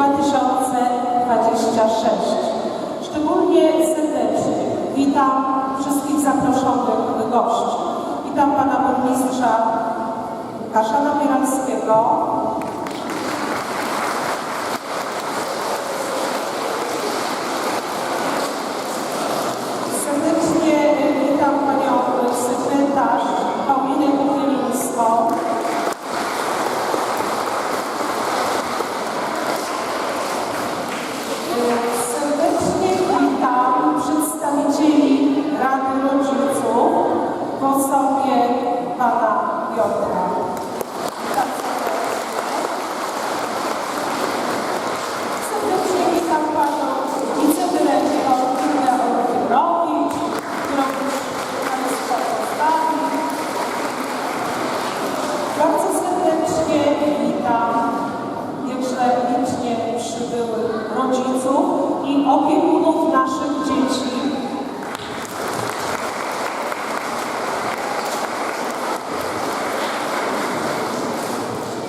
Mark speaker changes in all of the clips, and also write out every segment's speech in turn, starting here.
Speaker 1: 2025-2026. Szczególnie serdecznie witam wszystkich zaproszonych gości. Witam pana burmistrza Łukasza Namieralskiego, Serdecznie witam panią sekretarz Paulinę Kuchylińską. Serdecznie witam przedstawicieli Rady Rodziców w osobie pana Piotra. Witam serdecznie. Serdecznie witam panią wicedyrektor Kinę Olkiewrowicz, którą już państwo poznali. Bardzo serdecznie witam jakże licznie przybyłych rodziców i opiekunów naszych dzieci.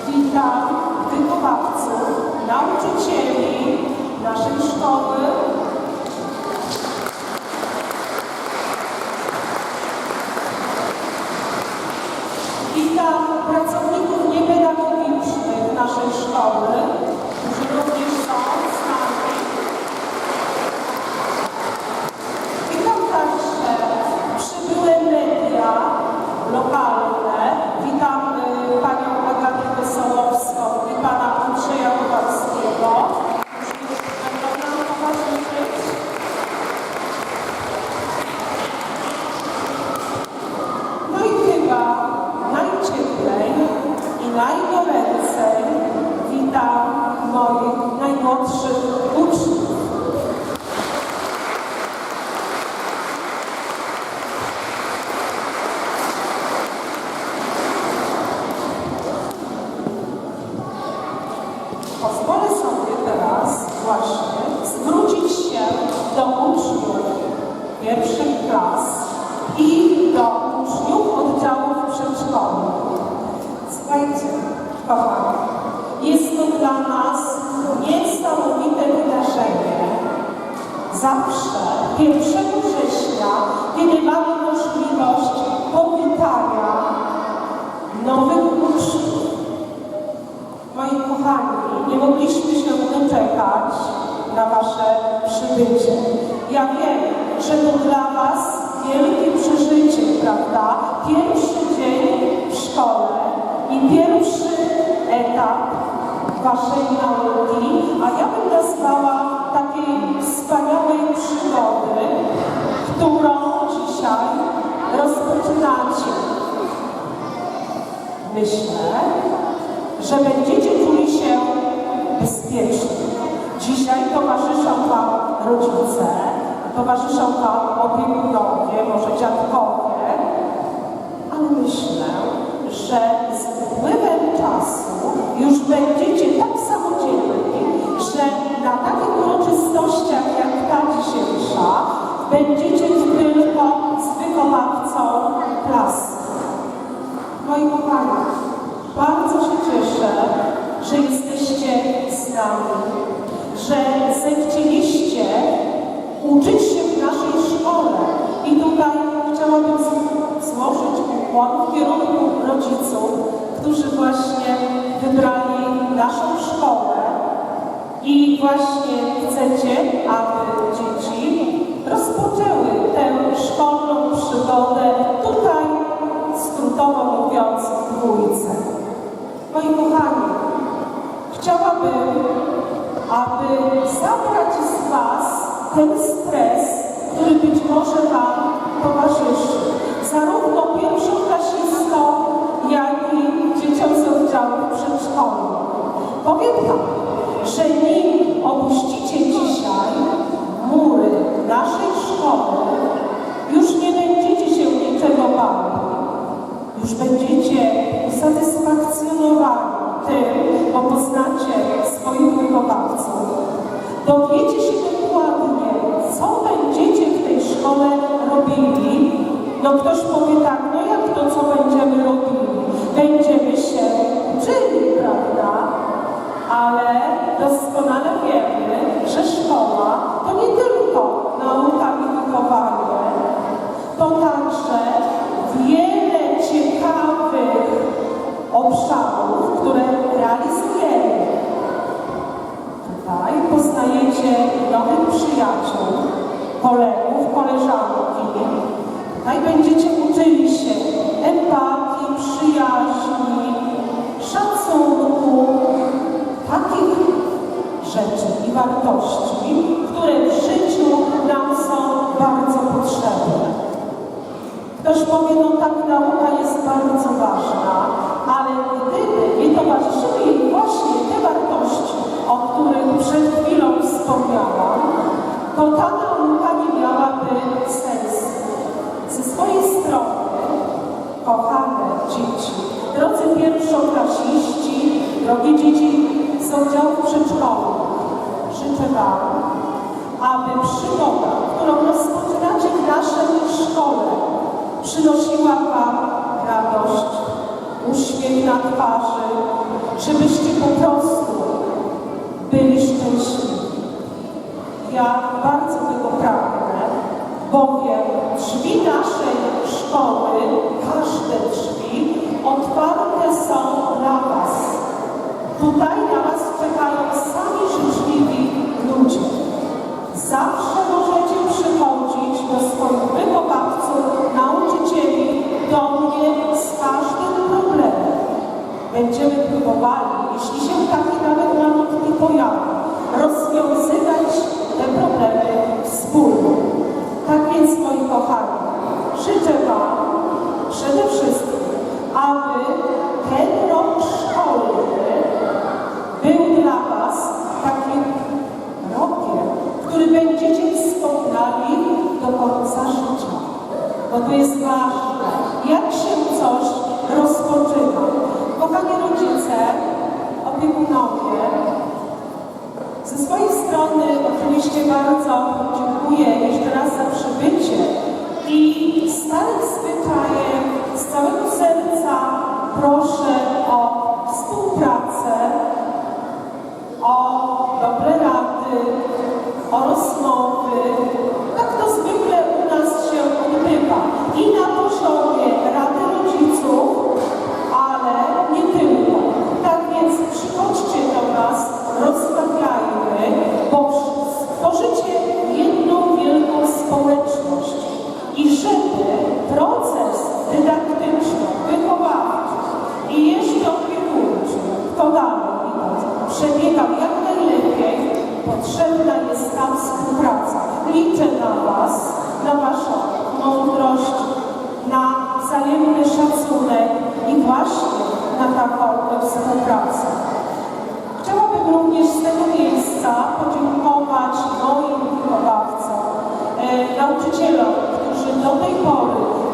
Speaker 1: Witam wychowawców, nauczycieli naszej szkoły, Witam pracowników niepedagogicznych naszej szkoły, którzy również są z nami. Witam także przybyłe media lokalne. Witam y, panią Agatę Wesołowską i pana Andrzeja Kowalskiego, którzy będą nam towarzyszyć. No i chyba najcieplej i najgoręcej witam moich najmłodszych uczniów. Pozwolę sobie teraz właśnie zwrócić się do uczniów pierwszych klas i do uczniów oddziałów przedszkolnych. Słuchajcie, kochani, jest to dla nas niesamowite wydarzenie. Zawsze 1 września, kiedy mamy możliwość powitania nowych uczniów, Moi kochani, nie mogliśmy się doczekać na Wasze przybycie. Ja wiem, że to dla Was wielkie przeżycie, prawda? Pierwszy dzień w szkole i pierwszy etap Waszej nauki, a ja bym nazwała takiej wspaniałej przygody, którą dzisiaj rozpoczynacie. Myślę, że będziecie czuli się bezpiecznie. Dzisiaj towarzyszą Wam rodzice, towarzyszą Wam opiekunowie, może dziadkowie, ale myślę, że z upływem czasu już będziecie tak na takich uroczystościach jak ta dzisiejsza będziecie tylko z wychowawcą klasy. Moi kochani, bardzo się cieszę, że jesteście z nami, że zechcieliście uczyć się w naszej szkole. I tutaj chciałabym złożyć ukłon w kierunku rodziców, którzy właśnie wybrali naszą szkołę i właśnie chcecie, aby dzieci rozpoczęły tę szkolną przygodę tutaj, skrótowo mówiąc, w dwójce. Moi kochani, chciałabym, aby zabrać z Was ten stres, który być może Wam towarzyszy, zarówno pierwszoklasistom, jak i dzieciom z oddziału przedszkolnych. Powiem tak, że nim poznacie swoich wychowawców. Dowiecie się dokładnie, co będziecie w tej szkole robili. No ktoś powie tak, no jak to, co będziemy robili? Będziemy się uczyli, prawda? Ale doskonale wiemy, że szkoła to nie tylko nauka i wychowanie, to także wiele ciekawych obszarów, które realizujemy. Tutaj poznajecie nowych przyjaciół, kolegów, koleżanki. Tutaj będziecie uczyli się empatii, przyjaźni, szacunku, takich rzeczy i wartości, które w życiu nam są bardzo potrzebne. Ktoś powie, no tak, nauka jest bardzo ważna, ale gdyby nie towarzyszyły jej Bardzo tego bowiem drzwi naszej szkoły, każde drzwi, otwarte są dla Was. Tutaj na Was czekają sami życzliwi ludzie. Zawsze możecie przychodzić do swoich wychowawców, nauczycieli, do mnie z każdym problemem. Będziemy próbowali, jeśli się taki nawet malutki pojawi, rozwiązywać więc, moi kochani, życzę Wam przede wszystkim, aby ten rok szkolny był dla Was takim rokiem, który będziecie wspominali do końca życia. Bo to jest ważne, jak się coś rozpoczyna. Kochani rodzice, opiekunowie, ze swojej strony oczywiście bardzo przybycie i starym zwyczajem z całego serca proszę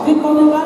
Speaker 1: wykonywać.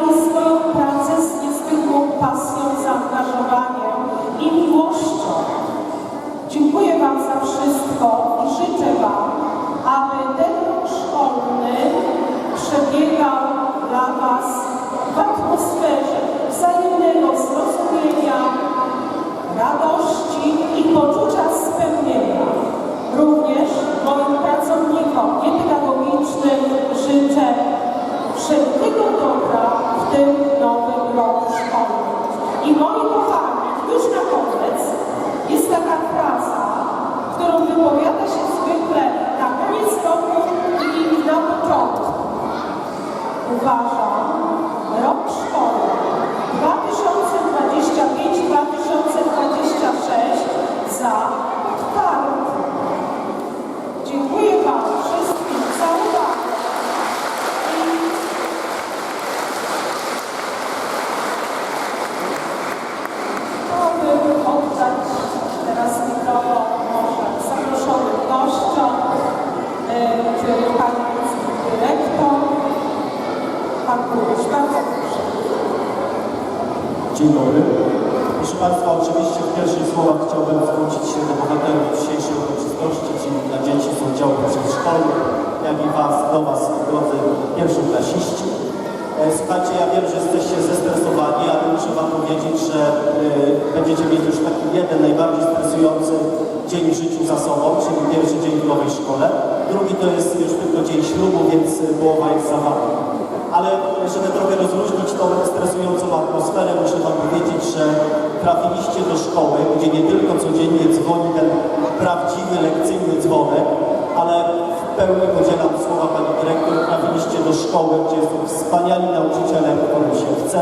Speaker 2: Dzień dobry. Proszę Państwa, oczywiście w pierwszych słowach chciałbym zwrócić się do bohaterów dzisiejszej uroczystości, czyli dla dzieci z oddziału przedszkolnych, jak i Was, do Was, drodzy pierwszoklasiści. E, Słuchajcie, ja wiem, że jesteście zestresowani, ale muszę Wam powiedzieć, że e, będziecie mieć już taki jeden najbardziej stresujący dzień w życiu za sobą, czyli pierwszy dzień w nowej szkole. Drugi to jest już tylko dzień ślubu, więc e, połowa jest za Wami. Ale żeby trochę rozluźnić tą stresującą atmosferę, muszę Wam powiedzieć, że trafiliście do szkoły, gdzie nie tylko codziennie dzwoni ten prawdziwy lekcyjny dzwonek, ale w pełni podzielam słowa Pani Dyrektor, trafiliście do szkoły, gdzie są wspaniali nauczyciele, którym się chce,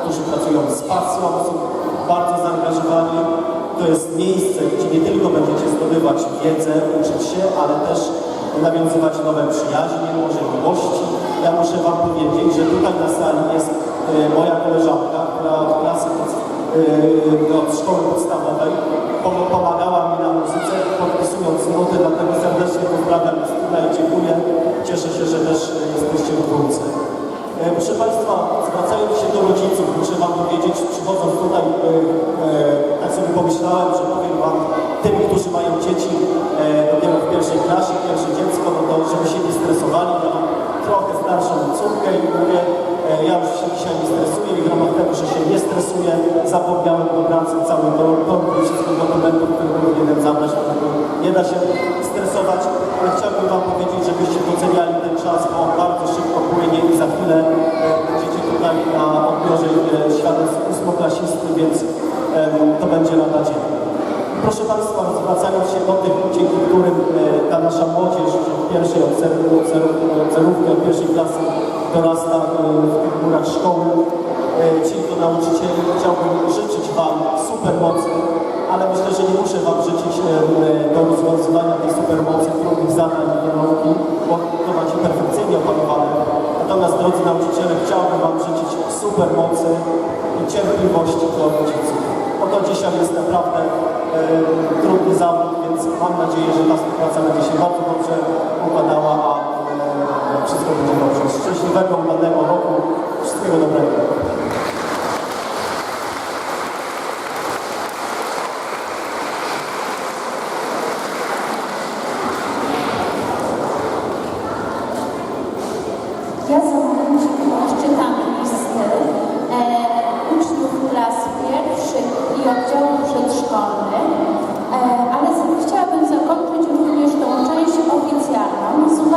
Speaker 2: którzy pracują z pasją, są bardzo zaangażowani. To jest miejsce, gdzie nie tylko będziecie zdobywać wiedzę, uczyć się, ale też nawiązywać nowe przyjaźnie, może miłości. Ja muszę Wam powiedzieć, że tutaj na sali jest e, moja koleżanka, która od klasy pod, e, od szkoły podstawowej pom- pomagała mi na muzyce, podpisując nuty, dlatego serdecznie pozdrawiam i dziękuję. Cieszę się, że też jesteście w dwójce. E, Proszę Państwa, zwracając się do rodziców, muszę Wam powiedzieć, przychodząc tutaj, tak sobie pomyślałem, że powiem Wam, mam trochę starszą córkę i mówię, e, ja już się dzisiaj nie stresuję i w ramach tego, że się nie stresuję, zapomniałem do pracy cały tom i wszystkich dokumentów, które powinienem zabrać, dlatego nie da się stresować, ale chciałbym Wam powiedzieć, żebyście doceniali ten czas, bo bardzo szybko płynie i za chwilę e, będziecie tutaj na odbiorze e, świadectw ósmoklasisty, więc to będzie lada dzień. Proszę Państwa, zwracając się do tych, dzięki którym ta nasza młodzież pierwszej od zerówki, od pierwszej klasy dorasta e, w tych murach szkoły, e, ci to nauczycieli, chciałbym życzyć Wam super mocy, ale myślę, że nie muszę Wam życzyć e, do rozwiązywania tej supermocy, trudnych zadań i nauki, bo to macie perfekcyjnie opanowane. Natomiast, drodzy nauczyciele, chciałbym Wam życzyć supermocy i cierpliwości do rodziców. Bo to dzisiaj jest naprawdę e, trudny zawód, więc mam nadzieję, że ta współpraca będzie się bardzo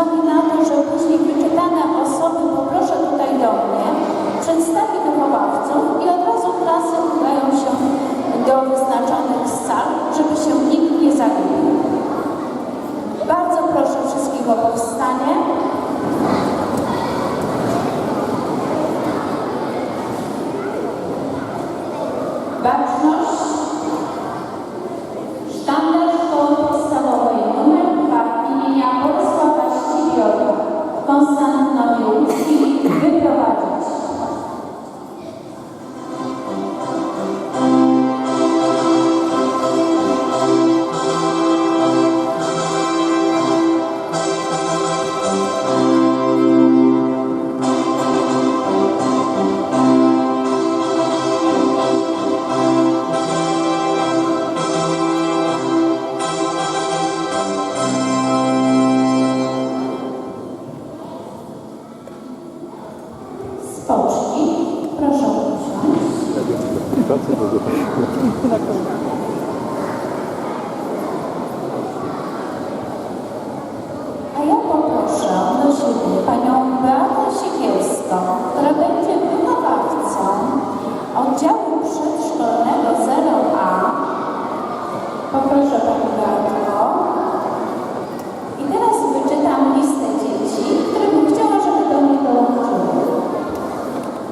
Speaker 3: z uwagi na to, Łódzkim wyprowadzić. Która będzie wychowawcą oddziału przedszkolnego 0A. Poproszę pani Beatę.